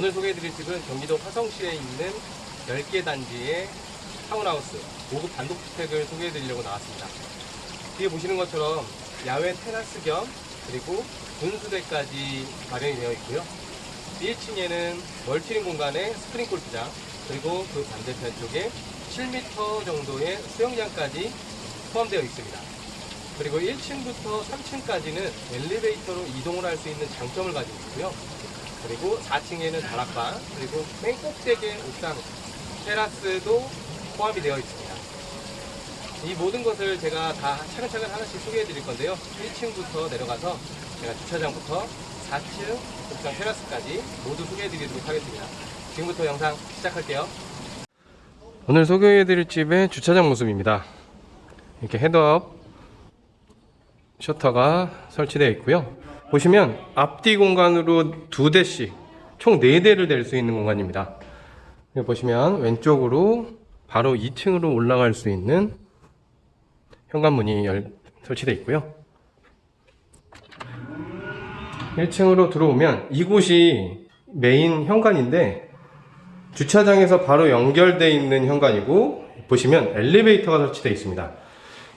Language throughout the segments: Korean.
오늘 소개해드릴 집은 경기도 화성시에 있는 10개 단지의 타운하우스, 고급 단독주택을 소개해드리려고 나왔습니다. 뒤에 보시는 것처럼 야외 테라스 겸 그리고 분수대까지 마련이 되어 있고요. 1층에는 멀티링 공간에 스프링 골프장 그리고 그 반대편 쪽에 7m 정도의 수영장까지 포함되어 있습니다. 그리고 1층부터 3층까지는 엘리베이터로 이동을 할 수 있는 장점을 가지고 있고요. 그리고 4층에는 다락방, 그리고 맨 꼭대기의 옥상 테라스도 포함이 되어 있습니다. 이 모든 것을 제가 다 차근차근 하나씩 소개해 드릴 건데요. 1층부터 내려가서 제가 주차장부터 4층 옥상 테라스까지 모두 소개해 드리도록 하겠습니다. 지금부터 영상 시작할게요. 오늘 소개해 드릴 집의 주차장 모습입니다. 이렇게 헤드업 셔터가 설치되어 있고요. 보시면 앞뒤 공간으로 두 대씩 총 네 대를 댈 수 있는 공간입니다. 여기 보시면 왼쪽으로 바로 2층으로 올라갈 수 있는 현관문이 열, 설치되어 있고요. 1층으로 들어오면 이곳이 메인 현관인데 주차장에서 바로 연결되어 있는 현관이고 보시면 엘리베이터가 설치되어 있습니다.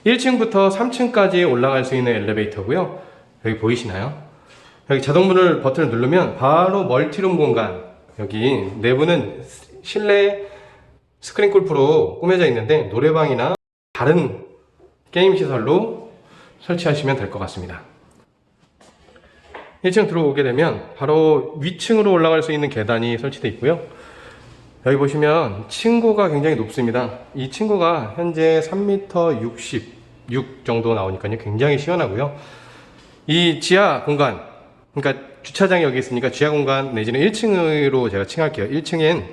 1층부터 3층까지 올라갈 수 있는 엘리베이터고요. 여기 보이시나요? 여기 자동문을 버튼을 누르면 바로 멀티룸 공간 여기 내부는 실내 스크린 골프로 꾸며져 있는데 노래방이나 다른 게임 시설로 설치하시면 될 것 같습니다. 1층 들어오게 되면 바로 위층으로 올라갈 수 있는 계단이 설치되어 있고요. 여기 보시면 층고가 굉장히 높습니다. 이 층고가 현재 3m 66 정도 나오니까요. 굉장히 시원하고요. 이 지하 공간, 그러니까 주차장이 여기 있으니까 지하 공간 내지는 1층으로 제가 칭할게요. 1층엔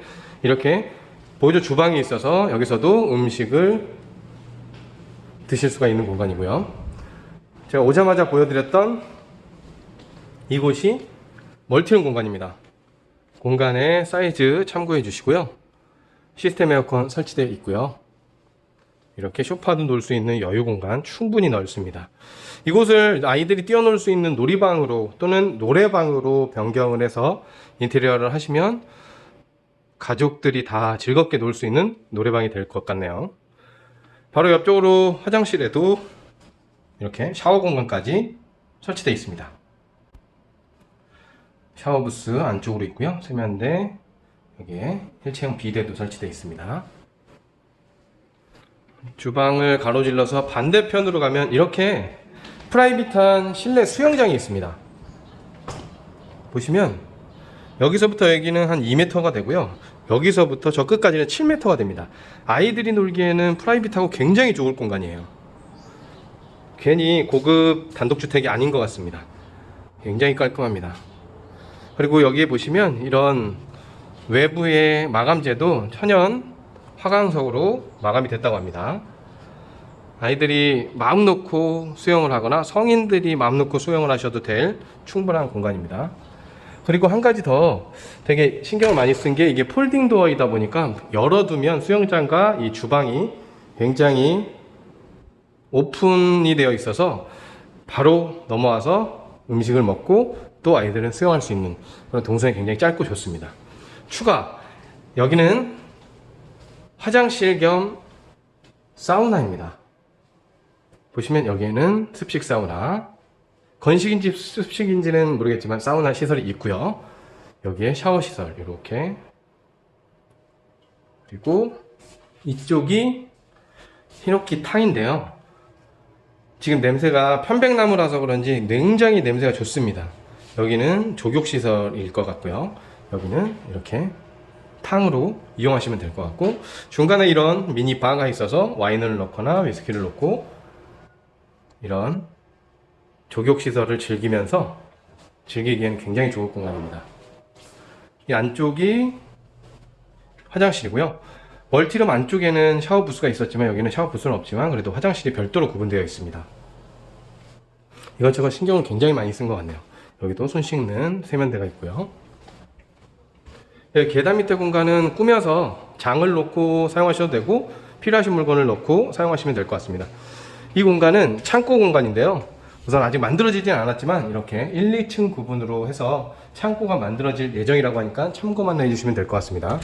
이렇게 보조 주방이 있어서 여기서도 음식을 드실 수가 있는 공간이고요. 제가 오자마자 보여드렸던 이곳이 멀티룸 공간입니다. 공간의 사이즈 참고해 주시고요. 시스템 에어컨 설치되어 있고요. 이렇게 쇼파도 놓을 수 있는 여유 공간 충분히 넓습니다. 이곳을 아이들이 뛰어놀 수 있는 놀이방으로 또는 노래방으로 변경을 해서 인테리어를 하시면 가족들이 다 즐겁게 놀 수 있는 노래방이 될 것 같네요. 바로 옆쪽으로 화장실에도 이렇게 샤워 공간까지 설치되어 있습니다. 샤워 부스 안쪽으로 있고요. 세면대 여기에 일체형 비데도 설치되어 있습니다. 주방을 가로질러서 반대편으로 가면 이렇게 프라이빗한 실내 수영장이 있습니다. 보시면 여기서부터 여기는 한 2m가 되고요. 여기서부터 저 끝까지는 7m가 됩니다. 아이들이 놀기에는 프라이빗하고 굉장히 좋을 공간이에요. 괜히 고급 단독주택이 아닌 것 같습니다. 굉장히 깔끔합니다. 그리고 여기에 보시면 이런 외부의 마감재도 천연 화강석으로 마감이 됐다고 합니다. 아이들이 마음 놓고 수영을 하거나 성인들이 마음 놓고 수영을 하셔도 될 충분한 공간입니다. 그리고 한 가지 더 되게 신경을 많이 쓴 게 이게 폴딩 도어이다 보니까 열어두면 수영장과 이 주방이 굉장히 오픈이 되어 있어서 바로 넘어와서 음식을 먹고 또 아이들은 수영할 수 있는 그런 동선이 굉장히 짧고 좋습니다. 추가 여기는 화장실 겸 사우나입니다. 보시면 여기에는 습식 사우나 건식인지 습식인지는 모르겠지만 사우나 시설이 있고요. 여기에 샤워 시설 이렇게 그리고 이쪽이 히노키 탕인데요. 지금 냄새가 편백나무라서 그런지 굉장히 냄새가 좋습니다. 여기는 조격 시설일 것 같고요. 여기는 이렇게 탕으로 이용하시면 될 것 같고 중간에 이런 미니 바가 있어서 와인을 넣거나 위스키를 넣고 이런 조격 시설을 즐기면서 즐기기에는 굉장히 좋을 공간입니다. 이 안쪽이 화장실이고요. 멀티룸 안쪽에는 샤워 부스가 있었지만 여기는 샤워 부스는 없지만 그래도 화장실이 별도로 구분되어 있습니다. 이것저것 신경을 굉장히 많이 쓴 것 같네요. 여기도 손 씻는 세면대가 있고요. 여기 계단 밑에 공간은 꾸며서 장을 놓고 사용하셔도 되고 필요하신 물건을 넣고 사용하시면 될 것 같습니다. 이 공간은 창고 공간인데요. 우선 아직 만들어지진 않았지만 이렇게 1, 2층 구분으로 해서 창고가 만들어질 예정이라고 하니까 참고만 해주시면 될 것 같습니다.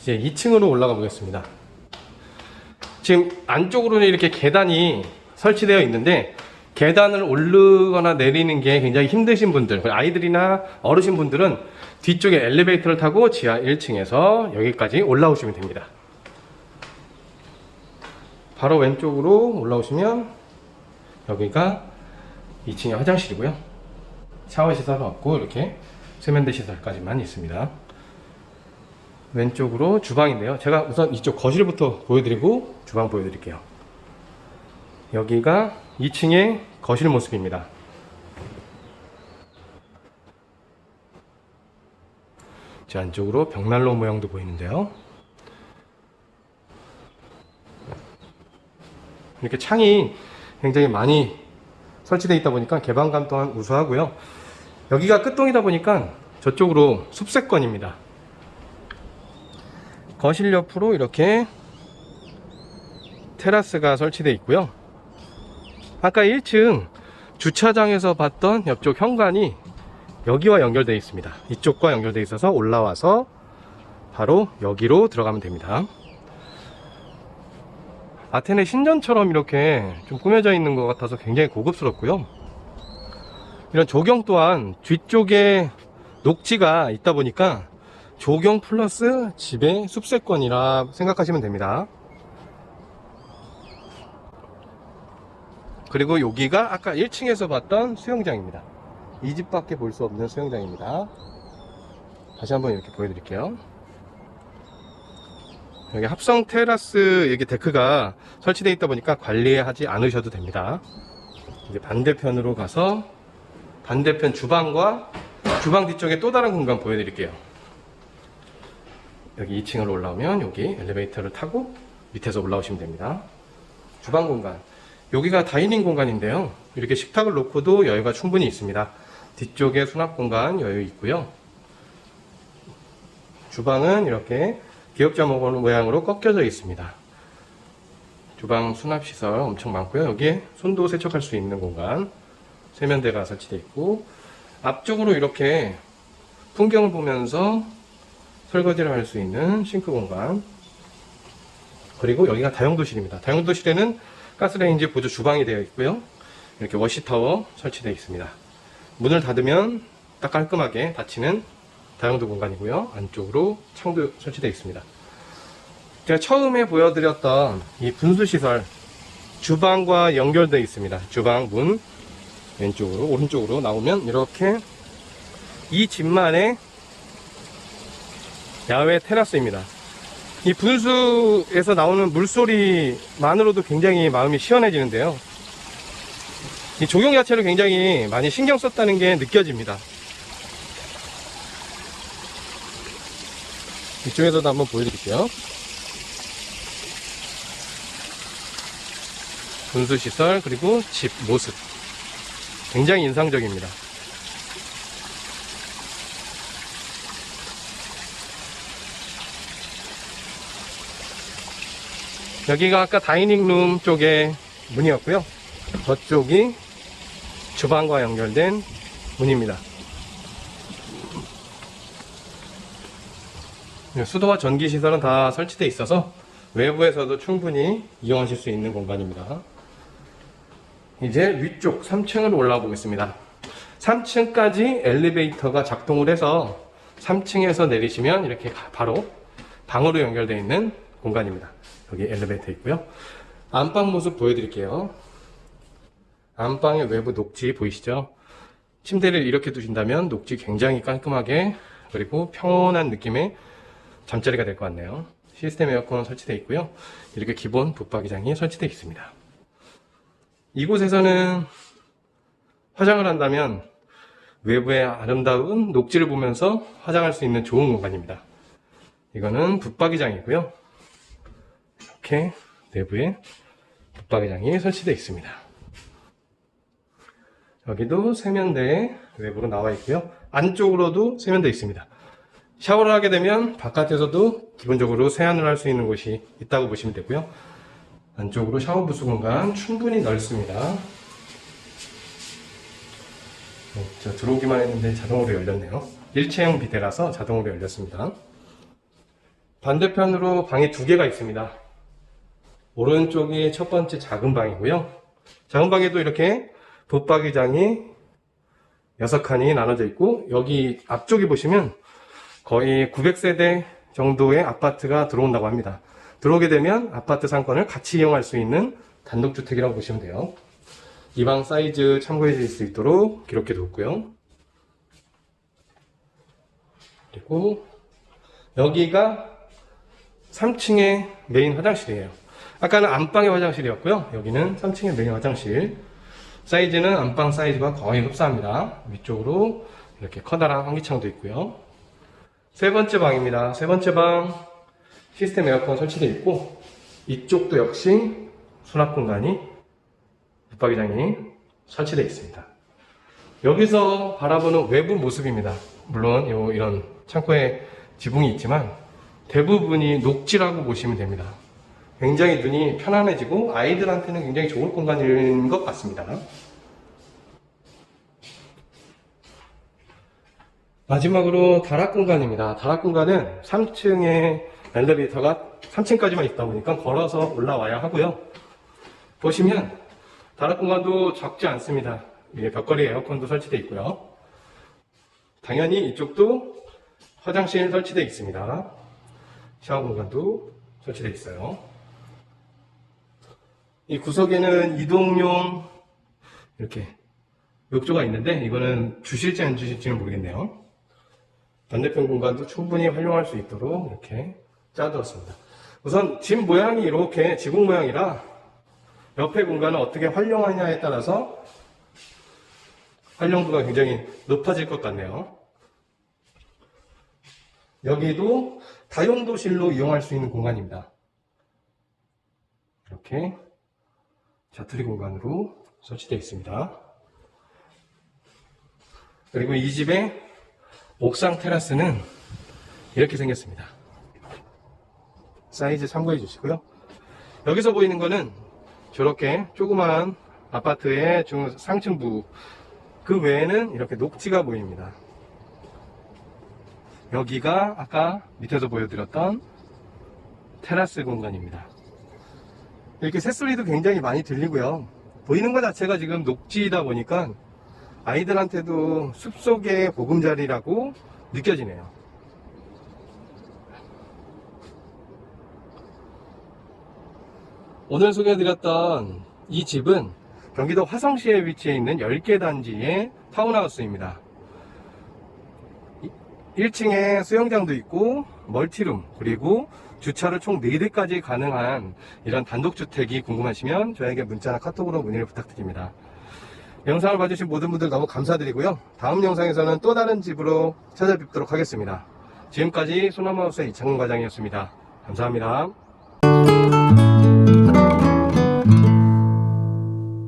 이제 2층으로 올라가 보겠습니다. 지금 안쪽으로는 이렇게 계단이 설치되어 있는데 계단을 오르거나 내리는 게 굉장히 힘드신 분들, 아이들이나 어르신 분들은 뒤쪽에 엘리베이터를 타고 지하 1층에서 여기까지 올라오시면 됩니다. 바로 왼쪽으로 올라오시면 여기가 2층의 화장실이고요. 샤워 시설은 없고 이렇게 세면대 시설까지만 있습니다. 왼쪽으로 주방인데요. 제가 우선 이쪽 거실부터 보여드리고 주방 보여드릴게요. 여기가 2층의 거실 모습입니다. 제 안쪽으로 벽난로 모양도 보이는데요. 이렇게 창이 굉장히 많이 설치되어 있다 보니까 개방감 또한 우수하고요. 여기가 끝동이다 보니까 저쪽으로 숲세권입니다. 거실 옆으로 이렇게 테라스가 설치되어 있고요. 아까 1층 주차장에서 봤던 옆쪽 현관이 여기와 연결되어 있습니다. 이쪽과 연결되어 있어서 올라와서 바로 여기로 들어가면 됩니다. 아테네 신전처럼 이렇게 좀 꾸며져 있는 것 같아서 굉장히 고급스럽고요. 이런 조경 또한 뒤쪽에 녹지가 있다 보니까 조경 플러스 집의 숲세권이라 생각하시면 됩니다. 그리고 여기가 아까 1층에서 봤던 수영장입니다. 이 집밖에 볼 수 없는 수영장입니다. 다시 한번 이렇게 보여드릴게요. 여기 합성 테라스 여기 데크가 설치되어 있다 보니까 관리하지 않으셔도 됩니다. 이제 반대편으로 가서 반대편 주방과 주방 뒤쪽에 또 다른 공간 보여드릴게요. 여기 2층으로 올라오면 여기 엘리베이터를 타고 밑에서 올라오시면 됩니다. 주방 공간. 여기가 다이닝 공간인데요. 이렇게 식탁을 놓고도 여유가 충분히 있습니다. 뒤쪽에 수납 공간 여유 있고요. 주방은 이렇게 기역자 모양으로 꺾여져 있습니다. 주방 수납 시설 엄청 많고요. 여기에 손도 세척할 수 있는 공간, 세면대가 설치되어 있고 앞쪽으로 이렇게 풍경을 보면서 설거지를 할 수 있는 싱크 공간 그리고 여기가 다용도실입니다. 다용도실에는 가스레인지 보조 주방이 되어 있고요. 이렇게 워시타워 설치되어 있습니다. 문을 닫으면 딱 깔끔하게 닫히는 다용도 공간이고요. 안쪽으로 창도 설치되어 있습니다. 제가 처음에 보여드렸던 이 분수시설 주방과 연결되어 있습니다. 주방 문 왼쪽으로 오른쪽으로 나오면 이렇게 이 집만의 야외 테라스입니다. 이 분수에서 나오는 물소리만으로도 굉장히 마음이 시원해지는데요. 이 조경 자체를 굉장히 많이 신경 썼다는 게 느껴집니다. 이쪽에서도 한번 보여드릴게요. 분수시설 그리고 집 모습 굉장히 인상적입니다. 여기가 아까 다이닝룸 쪽의 문이었고요. 저쪽이 주방과 연결된 문입니다. 네, 수도와 전기 시설은 다 설치되어 있어서 외부에서도 충분히 이용하실 수 있는 공간입니다. 이제 위쪽 3층으로 올라가 보겠습니다. 3층까지 엘리베이터가 작동을 해서 3층에서 내리시면 이렇게 가- 바로 방으로 연결되어 있는 공간입니다. 여기 엘리베이터 있고요. 안방 모습 보여드릴게요. 안방의 외부 녹지 보이시죠? 침대를 이렇게 두신다면 녹지 굉장히 깔끔하게 그리고 평온한 느낌의 잠자리가 될 것 같네요. 시스템 에어컨 설치되어 있고요. 이렇게 기본 붙박이장이 설치되어 있습니다. 이곳에서는 화장을 한다면 외부의 아름다운 녹지를 보면서 화장할 수 있는 좋은 공간입니다. 이거는 붙박이장이고요. 이렇게 내부에 붙박이장이 설치되어 있습니다. 여기도 세면대 외부로 나와 있고요. 안쪽으로도 세면대 있습니다. 샤워를 하게 되면 바깥에서도 기본적으로 세안을 할 수 있는 곳이 있다고 보시면 되고요. 안쪽으로 샤워 부스 공간 충분히 넓습니다. 네, 저 들어오기만 했는데 자동으로 열렸네요. 일체형 비대라서 자동으로 열렸습니다. 반대편으로 방이 두 개가 있습니다. 오른쪽이 첫 번째 작은 방이고요. 작은 방에도 이렇게 붙박이장이 여섯 칸이 나눠져 있고 여기 앞쪽에 보시면 거의 900세대 정도의 아파트가 들어온다고 합니다. 들어오게 되면 아파트 상권을 같이 이용할 수 있는 단독주택이라고 보시면 돼요. 이 방 사이즈 참고해 주실 수 있도록 기록해 두었고요. 그리고 여기가 3층의 메인 화장실이에요. 아까는 안방의 화장실이었고요. 여기는 3층의 메인 화장실. 사이즈는 안방 사이즈와 거의 흡사합니다. 위쪽으로 이렇게 커다란 환기창도 있고요. 세 번째 방입니다. 세 번째 방 시스템 에어컨 설치되어 있고 이쪽도 역시 수납 공간이 붙박이장이 설치되어 있습니다. 여기서 바라보는 외부 모습입니다. 물론 요 이런 창고에 지붕이 있지만 대부분이 녹지라고 보시면 됩니다. 굉장히 눈이 편안해지고 아이들한테는 굉장히 좋을 공간인 것 같습니다. 마지막으로 다락 공간입니다. 다락 공간은 3층에 엘리베이터가 3층까지만 있다 보니까 걸어서 올라와야 하고요. 보시면 다락 공간도 적지 않습니다. 벽걸이 에어컨도 설치되어 있고요. 당연히 이쪽도 화장실 설치되어 있습니다. 샤워 공간도 설치되어 있어요. 이 구석에는 이동용 이렇게 욕조가 있는데 이거는 주실지 안 주실지는 모르겠네요. 반대편 공간도 충분히 활용할 수 있도록 이렇게 짜두었습니다. 우선 집 모양이 이렇게 지붕 모양이라 옆에 공간을 어떻게 활용하냐에 따라서 활용도가 굉장히 높아질 것 같네요. 여기도 다용도실로 이용할 수 있는 공간입니다. 이렇게 자투리 공간으로 설치되어 있습니다. 그리고 이 집의 옥상 테라스는 이렇게 생겼습니다. 사이즈 참고해 주시고요. 여기서 보이는 거는 저렇게 조그마한 아파트의 중 상층부 그 외에는 이렇게 녹지가 보입니다. 여기가 아까 밑에서 보여드렸던 테라스 공간입니다. 이렇게 새소리도 굉장히 많이 들리고요. 보이는 것 자체가 지금 녹지다 보니까 아이들한테도 숲속의 보금자리라고 느껴지네요. 오늘 소개해드렸던 이 집은 경기도 화성시에 위치해 있는 10개 단지의 타운하우스입니다. 1층에 수영장도 있고 멀티룸 그리고 주차를 총 4대까지 가능한 이런 단독주택이 궁금하시면 저에게 문자나 카톡으로 문의를 부탁드립니다. 영상을 봐주신 모든 분들 너무 감사드리고요. 다음 영상에서는 또 다른 집으로 찾아뵙도록 하겠습니다. 지금까지 소나무하우스의 이창훈 과장이었습니다. 감사합니다.